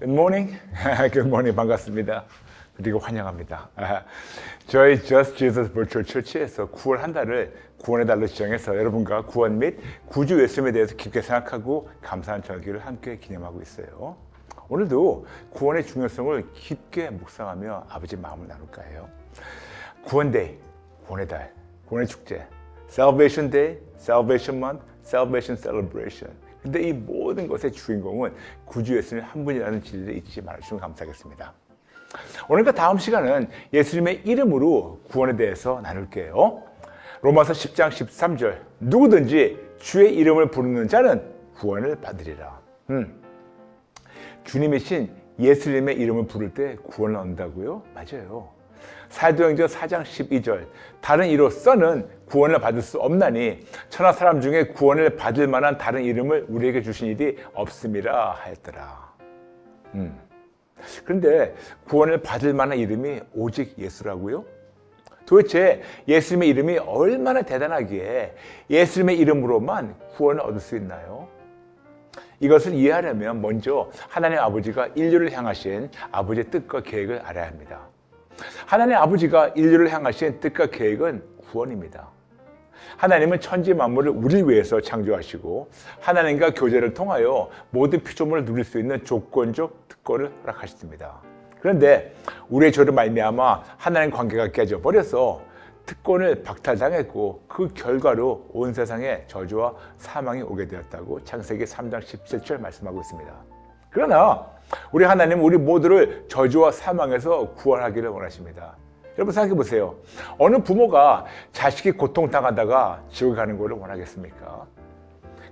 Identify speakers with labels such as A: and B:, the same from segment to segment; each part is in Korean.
A: Good morning. Good morning. 반갑습니다. 그리고 환영합니다. 저희 Just Jesus Virtual Church에서 9월 한 달을 구원의 달로 지정해서 여러분과 구원 및 구주 예수님에 대해서 깊게 생각하고 감사한 절기를 함께 기념하고 있어요. 오늘도 구원의 중요성을 깊게 묵상하며 아버지 마음을 나눌까 해요. 구원데이, 구원의 달, 구원의 축제, Salvation Day, Salvation Month, Salvation Celebration. 근데 이 모든 것의 주인공은 구주 예수님 한 분이라는 진리를 잊지 말아주시면 감사하겠습니다. 오늘과 다음 시간은 예수님의 이름으로 구원에 대해서 나눌게요. 로마서 10장 13절 누구든지 주의 이름을 부르는 자는 구원을 받으리라. 음. 주님이신 예수님의 이름을 부를 때 구원을 얻는다고요? 맞아요. 사도행전 4장 12절 다른 이로서는 구원을 받을 수 없나니 천하 사람 중에 구원을 받을 만한 다른 이름을 우리에게 주신 일이 없음이라 하였더라. 음. 그런데 구원을 받을 만한 이름이 오직 예수라고요? 도대체 예수님의 이름이 얼마나 대단하기에 예수님의 이름으로만 구원을 얻을 수 있나요? 이것을 이해하려면 먼저 하나님 아버지가 인류를 향하신 아버지의 뜻과 계획을 알아야 합니다. 하나님 아버지가 인류를 향하신 뜻과 계획은 구원입니다. 하나님은 천지 만물을 우리 위해서 창조하시고 하나님과 교제를 통하여 모든 피조물을 누릴 수 있는 조건적 특권을 허락하셨습니다. 그런데 우리의 죄로 말미암아 하나님 관계가 깨져 버려서 특권을 박탈당했고 그 결과로 온 세상에 저주와 사망이 오게 되었다고 창세기 3장 17절 말씀하고 있습니다. 그러나 우리 하나님은 우리 모두를 저주와 사망에서 구원하기를 원하십니다. 여러분 생각해 보세요. 어느 부모가 자식이 고통당하다가 지옥에 가는 것을 원하겠습니까?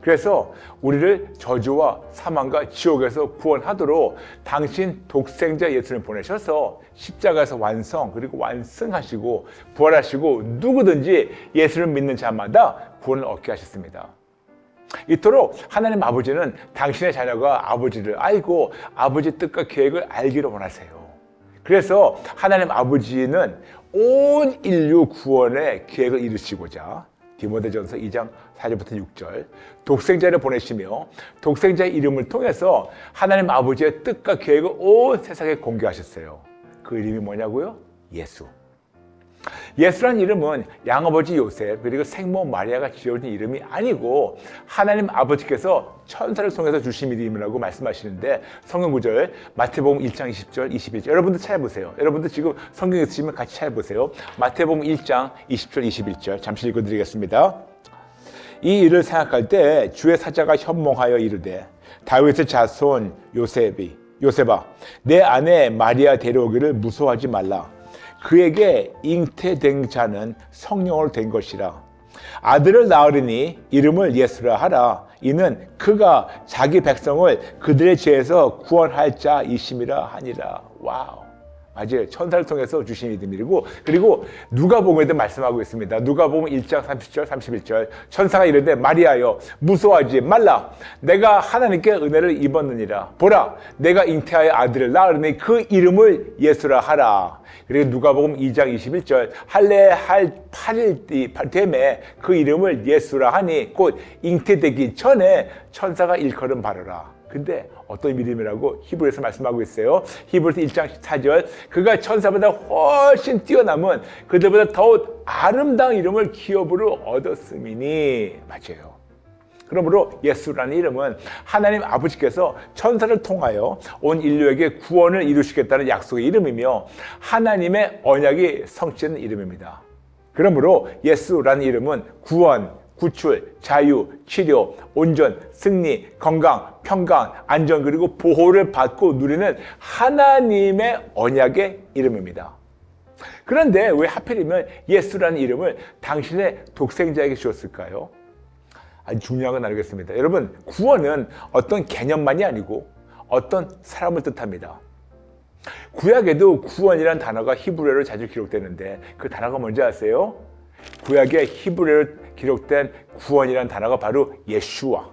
A: 그래서 우리를 저주와 사망과 지옥에서 구원하도록 당신 독생자 예수를 보내셔서 십자가에서 완성 그리고 완성하시고 부활하시고 누구든지 예수를 믿는 자마다 구원을 얻게 하셨습니다. 이토록 하나님 아버지는 당신의 자녀가 아버지를 알고 아버지 뜻과 계획을 알기를 원하세요. 그래서 하나님 아버지는 온 인류 구원의 계획을 이루시고자 디모데전서 2장 4절부터 6절 독생자를 보내시며 독생자의 이름을 통해서 하나님 아버지의 뜻과 계획을 온 세상에 공개하셨어요. 그 이름이 뭐냐고요? 예수. 예수란 이름은 양아버지 요셉 그리고 생모 마리아가 지어진 이름이 아니고 하나님 아버지께서 천사를 통해서 주신 이름이라고 말씀하시는데 성경 구절 마태복음 1장 20절 21절 여러분들 찾아보세요. 여러분들 지금 성경 있으시면 같이 찾아보세요. 마태복음 1장 20절 21절 잠시 읽어드리겠습니다. 이 일을 생각할 때 주의 사자가 현몽하여 이르되 다윗의 자손 요셉이 요셉아 내 아내 마리아 데려오기를 무서워하지 말라 그에게 잉태된 자는 성령으로 된 것이라. 아들을 낳으리니 이름을 예수라 하라. 이는 그가 자기 백성을 그들의 죄에서 구원할 자이심이라 하니라. 와우. 맞아요. 천사를 통해서 주신 이름이고 그리고 누가복음에도 말씀하고 있습니다. 누가복음 1장 30절 31절. 천사가 이르되 마리아여 무서워하지 말라. 내가 하나님께 은혜를 입었느니라. 보라 내가 잉태하여 아들을 낳으니 그 이름을 예수라 하라. 그리고 누가복음 2장 21절 할례 할 8일 되매 그 이름을 예수라 하니 곧 잉태되기 전에 천사가 일컬음 바르라. 근데 어떤 이름이라고 히브리서 말씀하고 있어요. 히브리서 1장 4절 그가 천사보다 훨씬 뛰어남은 그들보다 더욱 아름다운 이름을 기업으로 얻었음이니 맞아요. 그러므로 예수라는 이름은 하나님 아버지께서 천사를 통하여 온 인류에게 구원을 이루시겠다는 약속의 이름이며 하나님의 언약이 성취되는 이름입니다. 그러므로 예수라는 이름은 구원, 구출, 자유, 치료, 온전, 승리, 건강, 평강, 안전 그리고 보호를 받고 누리는 하나님의 언약의 이름입니다. 그런데 왜 하필이면 예수라는 이름을 당신의 독생자에게 주었을까요? 아주 중요한 건 알겠습니다. 여러분, 구원은 어떤 개념만이 아니고 어떤 사람을 뜻합니다. 구약에도 구원이라는 단어가 히브리어로 자주 기록되는데 그 단어가 뭔지 아세요? 구약의 히브리어로 기록된 구원이라는 단어가 바로 예슈와.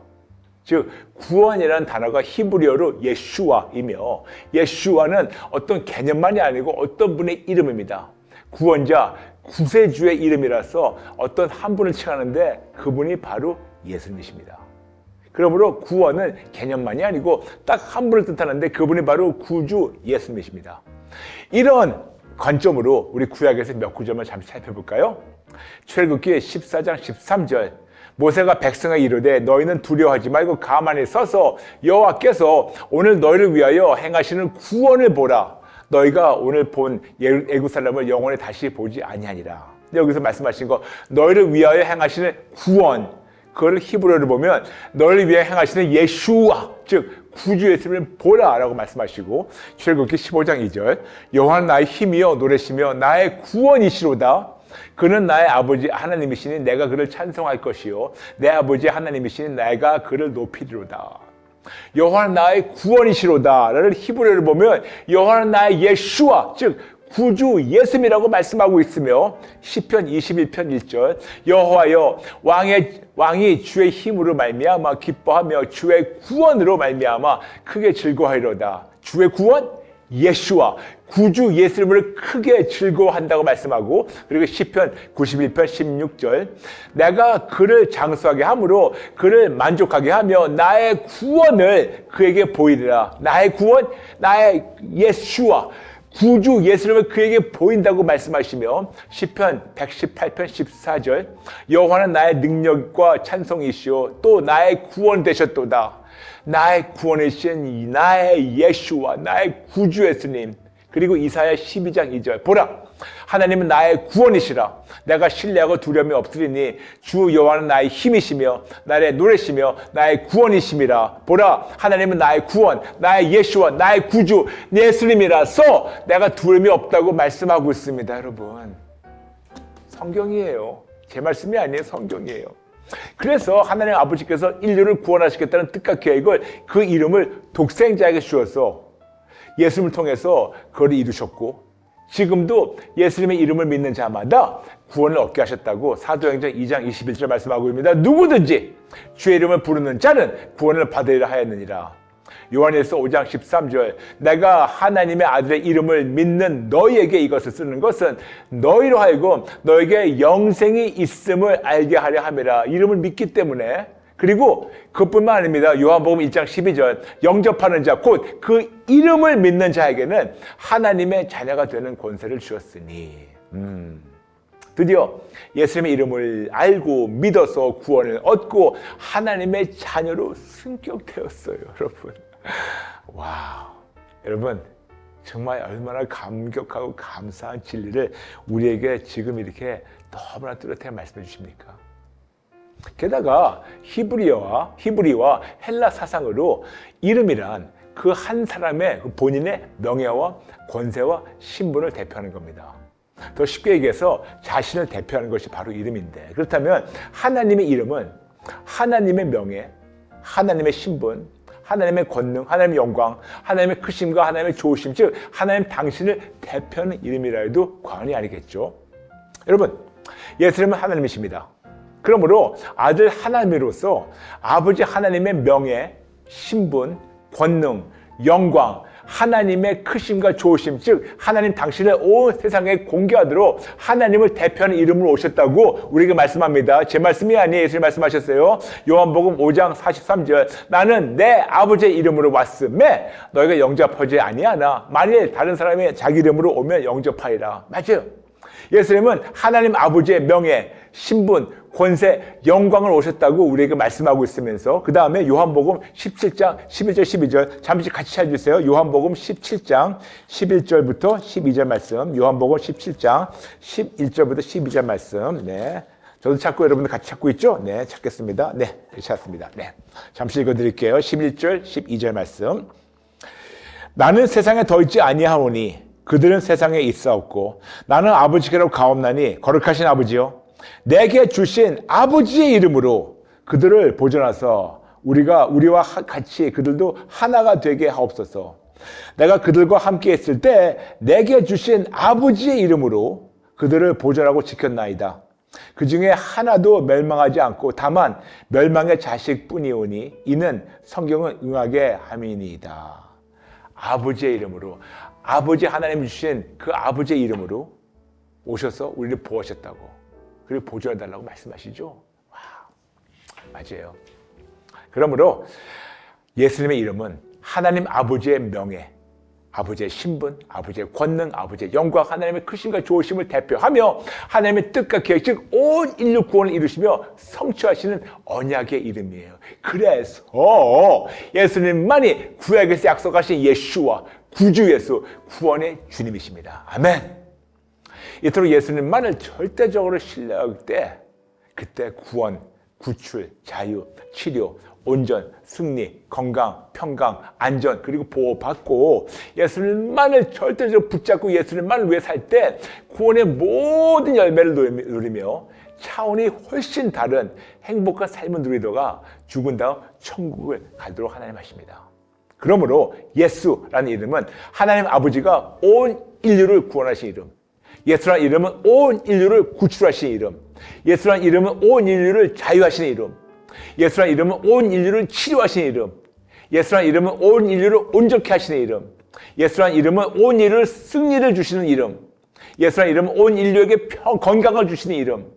A: 즉 구원이라는 단어가 히브리어로 예슈와이며 예슈와는 어떤 개념만이 아니고 어떤 분의 이름입니다. 구원자, 구세주의 이름이라서 어떤 한 분을 칭하는데 그분이 바로 예수님이십니다. 그러므로 구원은 개념만이 아니고 딱 한 분을 뜻하는데 그분이 바로 구주 예수님이십니다. 이런 관점으로 우리 구약에서 몇 구절만 잠시 살펴볼까요? 출애굽기 14장 13절 모세가 백성에 이르되 너희는 두려워하지 말고 가만히 서서 여호와께서 오늘 너희를 위하여 행하시는 구원을 보라. 너희가 오늘 본 사람을 영원히 다시 보지 아니하니라. 여기서 말씀하신 거 너희를 위하여 행하시는 구원 그걸 히브리어로 보면 너희를 위해 행하시는 예슈와 즉 구주 예수님을 보라라고 말씀하시고 출애굽기 15장 2절 여호와는 나의 힘이요 노래시며 나의 구원이시로다. 그는 나의 아버지 하나님이시니 내가 그를 찬송할 것이요 내 아버지 하나님이시니 내가 그를 높이리로다. 여호와는 나의 구원이시로다를 히브리어를 보면 여호와는 나의 예슈와 즉 구주 예수님이라고 말씀하고 있으며 시편 21편 1절 여호와여 왕의 왕이 주의 힘으로 말미암아 기뻐하며 주의 구원으로 말미암아 크게 즐거워하리로다. 주의 구원? 예수와 구주 예수님을 크게 즐거워한다고 말씀하고 그리고 시편 91편 16절 내가 그를 장수하게 함으로 그를 만족하게 하며 나의 구원을 그에게 보이리라. 나의 구원? 나의 예수와 구주 예수님을 그에게 보인다고 말씀하시며 시편 118편 14절 여호와는 나의 능력과 찬송이시오 또 나의 구원 되셨도다. 나의 구원이신 나의 예수와 나의 구주 예수님 그리고 이사야 12장 2절. 보라 하나님은 나의 구원이시라. 내가 신뢰하고 두려움이 없으리니 주 여호와는 나의 힘이시며 나의 노래시며 나의 구원이심이라. 보라 하나님은 나의 구원 나의 예수와 나의 구주 예수님이라서 내가 두려움이 없다고 말씀하고 있습니다 여러분. 성경이에요. 제 말씀이 아니에요 성경이에요. 그래서 하나님 아버지께서 인류를 구원하시겠다는 뜻과 계획을 그 이름을 독생자에게 주어서 예수님을 통해서 그걸 이루셨고 지금도 예수님의 이름을 믿는 자마다 구원을 얻게 하셨다고 사도행전 2장 21절 말씀하고 있습니다. 누구든지 주의 이름을 부르는 자는 구원을 받으리라 하였느니라. 요한일서 5장 13절 내가 하나님의 아들의 이름을 믿는 너희에게 이것을 쓰는 것은 너희로 하여금 너에게 영생이 있음을 알게 하려 함이라 이름을 믿기 때문에 그리고 그뿐만 아닙니다. 요한복음 1장 12절 영접하는 자 곧 그 이름을 믿는 자에게는 하나님의 자녀가 되는 권세를 주었으니 음. 드디어 예수님의 이름을 알고 믿어서 구원을 얻고 하나님의 자녀로 승격되었어요, 여러분. 와우. 여러분, 정말 얼마나 감격하고 감사한 진리를 우리에게 지금 이렇게 너무나 뚜렷하게 말씀해 주십니까? 게다가 히브리어와 히브리와 헬라 사상으로 이름이란 그 한 사람의 그 본인의 명예와 권세와 신분을 대표하는 겁니다. 더 쉽게 얘기해서 자신을 대표하는 것이 바로 이름인데 그렇다면 하나님의 이름은 하나님의 명예, 하나님의 신분, 하나님의 권능, 하나님의 영광, 하나님의 크심과 하나님의 좋으심, 즉 하나님 당신을 대표하는 이름이라 해도 과언이 아니겠죠. 여러분, 예수님은 하나님이십니다. 그러므로 아들 하나님으로서 아버지 하나님의 명예, 신분, 권능, 영광, 하나님의 크심과 좋으심, 즉 하나님 당신을 온 세상에 공개하도록 하나님을 대표하는 이름으로 오셨다고 우리에게 말씀합니다. 제 말씀이 아니에요. 예수님 말씀하셨어요. 요한복음 5장 43절 나는 내 아버지의 이름으로 왔음에 너희가 영접하지 아니하나 만일 다른 사람이 자기 이름으로 오면 영접하리라. 맞아요. 예수님은 하나님 아버지의 명예, 신분, 권세, 영광을 오셨다고 우리에게 말씀하고 있으면서 그 다음에 요한복음 17장 11절 12절 잠시 같이 찾아주세요. 요한복음 17장 11절부터 12절 말씀 요한복음 17장 11절부터 12절 말씀 네. 저도 찾고 여러분들 같이 찾고 있죠? 네, 찾겠습니다. 네, 찾았습니다. 네. 잠시 읽어 드릴게요. 11절, 12절 말씀. 나는 세상에 더 있지 아니하오니 그들은 세상에 있사없고 나는 아버지께로 가옵나니 거룩하신 아버지요 내게 주신 아버지의 이름으로 그들을 보존하서 우리가 우리와 같이 그들도 하나가 되게 하옵소서. 내가 그들과 함께 있을 때 내게 주신 아버지의 이름으로 그들을 보존하고 지켰나이다. 그 중에 하나도 멸망하지 않고 다만 멸망의 자식뿐이오니 이는 성경은 응하게 함이니이다. 아버지의 이름으로 아버지 하나님 주신 그 아버지의 이름으로 오셔서 우리를 보호하셨다고. 그리고 보조해 달라고 말씀하시죠. 와, 맞아요. 그러므로 예수님의 이름은 하나님 아버지의 명예, 아버지의 신분, 아버지의 권능, 아버지의 영광, 하나님의 크심과 좋으심을 대표하며 하나님의 뜻과 계획, 즉 온 인류 구원을 이루시며 성취하시는 언약의 이름이에요. 그래서 예수님만이 구약에서 약속하신 예수와 구주 예수, 구원의 주님이십니다. 아멘. 이토록 예수님만을 절대적으로 신뢰할 때 그때 구원, 구출, 자유, 치료, 온전, 승리, 건강, 평강, 안전 그리고 보호받고 예수님만을 절대적으로 붙잡고 예수님만을 위해 살 때 구원의 모든 열매를 누리- 누리며 차원이 훨씬 다른 행복한 삶을 누리다가 죽은 다음 천국을 가도록 하나님 하십니다. 그러므로 예수라는 이름은 하나님 아버지가 온 인류를 구원하신 이름. 예수라는 이름은 온 인류를 구출하신 이름. 예수라는 이름은 온 인류를 자유하시는 이름. 예수라는 이름은 온 인류를 치료하시는 이름. 예수라는 이름은 온 인류를 온전케 하시는 이름. 예수라는 이름은 온 인류를 승리를 주시는 이름. 예수라는 이름은 온 인류에게 평, 건강을 주시는 이름.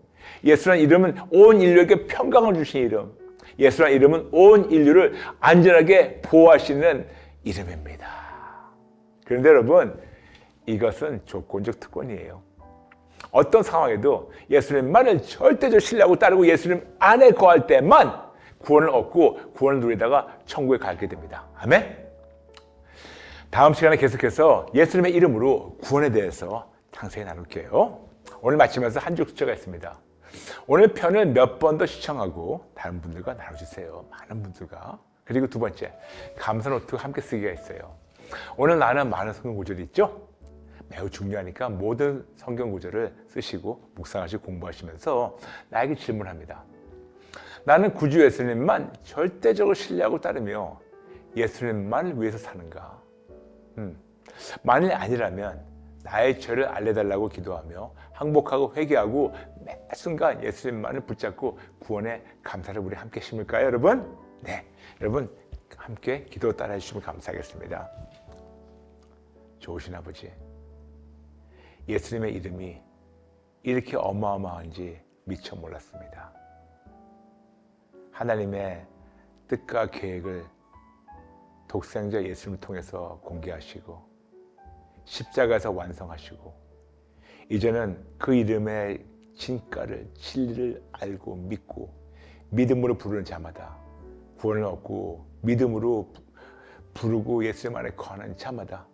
A: 예수라는 이름은 온 인류에게 평강을 주시는 이름. 예수라는 이름은 온 인류를 안전하게 보호하시는 이름입니다. 그런데 여러분, 이것은 조건적 특권이에요. 어떤 상황에도 예수님만을 절대적으로 신뢰하고 따르고 예수님 안에 거할 때만 구원을 얻고 구원을 누리다가 천국에 가게 됩니다. 아멘? 다음 시간에 계속해서 예수님의 이름으로 구원에 대해서 상세히 나눌게요. 오늘 마치면서 한 줄 수처가 있습니다. 오늘 편을 몇 번 더 시청하고 다른 분들과 나눠주세요. 많은 분들과. 그리고 두 번째, 감사 노트 함께 쓰기가 있어요. 오늘 나는 많은 성경 구절이 있죠? 매우 중요하니까 모든 성경 구절을 쓰시고 묵상하시고 공부하시면서 나에게 질문합니다. 나는 구주 예수님만 절대적으로 신뢰하고 따르며 예수님만을 위해서 사는가? 음, 만일 아니라면 나의 죄를 알려달라고 기도하며 항복하고 회개하고 매 순간 예수님만을 붙잡고 구원의 감사를 우리 함께 심을까요, 여러분? 네, 여러분 함께 기도 따라해 주시면 감사하겠습니다. 좋으신 아버지, 예수님의 이름이 이렇게 어마어마한지 미처 몰랐습니다. 하나님의 뜻과 계획을 독생자 예수님을 통해서 공개하시고 십자가에서 완성하시고 이제는 그 이름의 진가를 진리를 알고 믿고 믿음으로 부르는 자마다 구원을 얻고 믿음으로 부르고 예수님 안에 거하는 자마다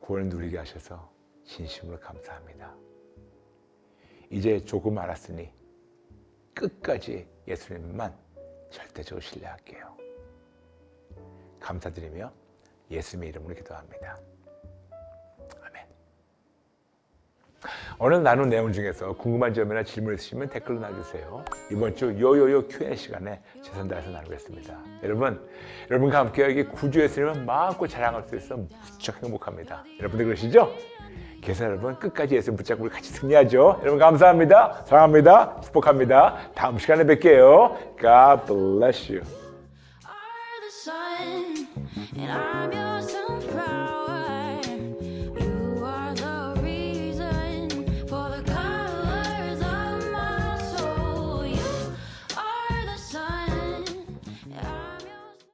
A: 구원을 누리게 하셔서 진심으로 감사합니다. 이제 조금 알았으니 끝까지 예수님만 절대적으로 신뢰할게요. 감사드리며 예수님의 이름으로 기도합니다. 오늘 나눈 내용 중에서 궁금한 점이나 질문 있으시면 댓글로 남겨주세요. 이번 주 요요요 Q&A 시간에 최선 다해서 나누겠습니다. 여러분, 여러분과 함께 여기 구주 예수님을 마음껏 자랑할 수 있어 무척 행복합니다. 여러분들 그러시죠? 그래서 여러분 끝까지 예수님 붙잡고 같이 승리하죠. 여러분 감사합니다. 사랑합니다. 축복합니다. 다음 시간에 뵐게요. God bless you.